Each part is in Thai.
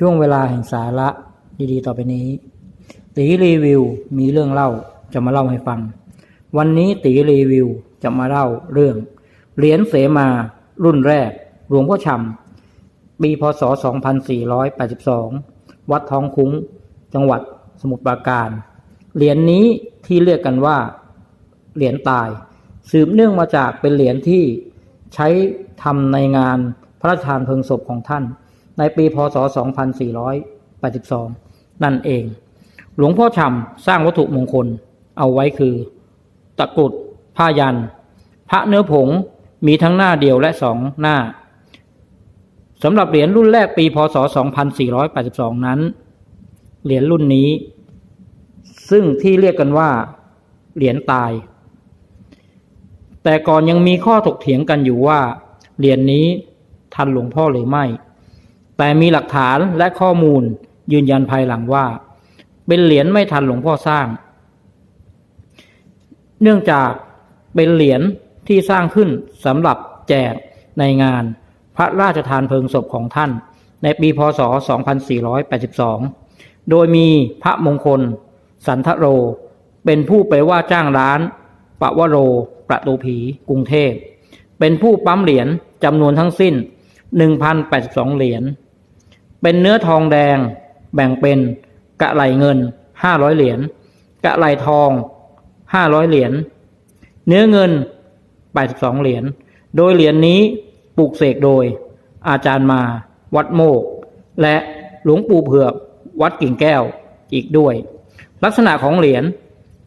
ช่วงเวลาแห่งสาระดีๆ ต่อไปนี้ตีรีวิวมีเรื่องเล่าจะมาเล่าให้ฟัง วันนี้ตีรีวิวจะมาเล่าเรื่อง เหรียญเสมารุ่นแรก หลวงพ่อชำปีพศ 2482 วัดท้องคุ้ง จังหวัดสมุทรปราการ เหรียญนี้ที่เรียกกันว่า เหรียญตาย สืบเนื่องมาจากเป็นเหรียญที่ใช้ทำในงานพระราชทานเพลิงศพของท่าน ในปีพศ 2482 นั่นเอง หลวงพ่อชำสร้างวัตถุมงคลเอาไว้คือ ตะกรุดผ้ายัน พระเนื้อผงมีทั้งหน้าเดียวและสองหน้าสำหรับเหรียญรุ่นแรกปี พศ 2482 นั้น เหรียญรุ่นนี้ ซึ่งที่เรียกกันว่า เหรียญตาย แต่ก่อนยังมีข้อถกเถียงกันอยู่ว่า เหรียญนี้ทันหลวงพ่อหรือไม่ แต่มีหลักฐานและข้อมูลยืนยันภายหลังว่า เป็นเหรียญไม่ทันหลวงพ่อสร้าง เนื่องจากเป็นเหรียญที่สร้างขึ้นสำหรับแจกในงานพระราชทานเพลิงศพของท่าน ในปีพศ 2482 โดยมีพระมงคล สันทโร เป็นผู้ไปว่าจ้างร้านปะวโร ประตูผีกรุงเทพ เป็นผู้ปั๊มเหรียญจำนวนทั้งสิ้น 1,082 เหรียญ เป็นเนื้อทองแดง แบ่งเป็น กะไหลเงิน500เหรียญกะไหลทอง500เหรียญเนื้อเงิน82เหรียญโดยเหรียญนนี้ปลูกเสกโดย อาจารย์มาวัดโมก และหลวงปู่เผือกวัดกิ่งแก้วอีกด้วย ลักษณะของเหรียญ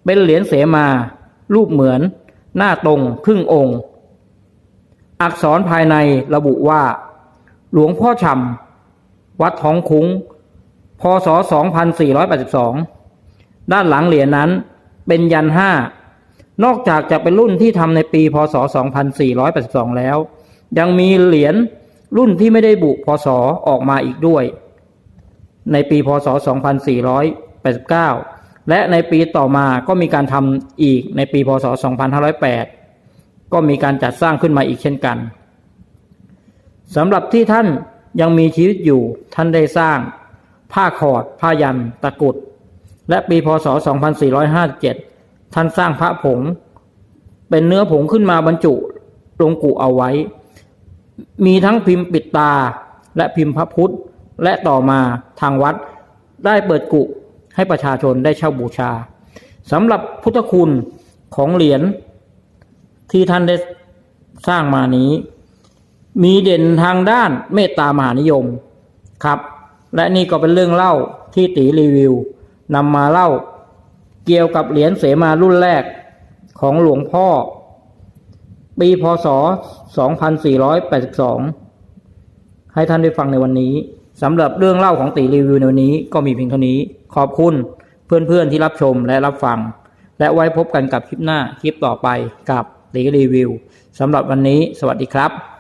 เป็นเหรียญเสมา รูปเหมือน หน้าตรงครึ่งองค์ อักษรภายในระบุว่า หลวงพ่อชำ วัดท้องคุ้ง พศ 2482 ด้านหลังเหรียญนั้นเป็นยันห้านอกจากจะเป็นรุ่นที่ทำในปี พศ 2482 แล้ว ยังมีเหรียญรุ่นที่ไม่ได้บุพศออกมาอีกด้วย ในปี พศ 2489 และในปีต่อมาก็มีการทำอีกในปี พศ 2508 ก็มีการจัดสร้างขึ้นมาอีกเช่นกันสำหรับที่ท่าน ยังมีชีวิตอยู่ท่านได้สร้าง ผ้าขอด ผ้ายันตะกุด และปีพศ 2457 ท่านสร้างพระผง เป็นเนื้อผงขึ้นมาบรรจุลงกุเอาไว้ มีทั้งพิมพ์ปิดตาและพิมพ์พระพุทธ และต่อมาทางวัดได้เปิดกุให้ประชาชนได้เช่าบูชาสำหรับพุทธคุณของเหรียญที่ท่านได้สร้างมานี้ มีเด่นทางด้านเมตตามหานิยมครับ และนี่ก็เป็นเรื่องเล่าที่ตีรีวิวนำมาเล่า เกี่ยวกับเหรียญเสมารุ่นแรกของหลวงพ่อ ปีพศ 2482 ให้ท่านได้ฟังในวันนี้สำหรับเรื่องเล่าของตีรีวิวในวันนี้ก็มีเพียงเท่านี้ ขอบคุณเพื่อนๆที่รับชมและรับฟัง และไว้พบกันกับคลิปหน้าคลิปต่อไปกับตีรีวิวสำหรับวันนี้ สวัสดีครับ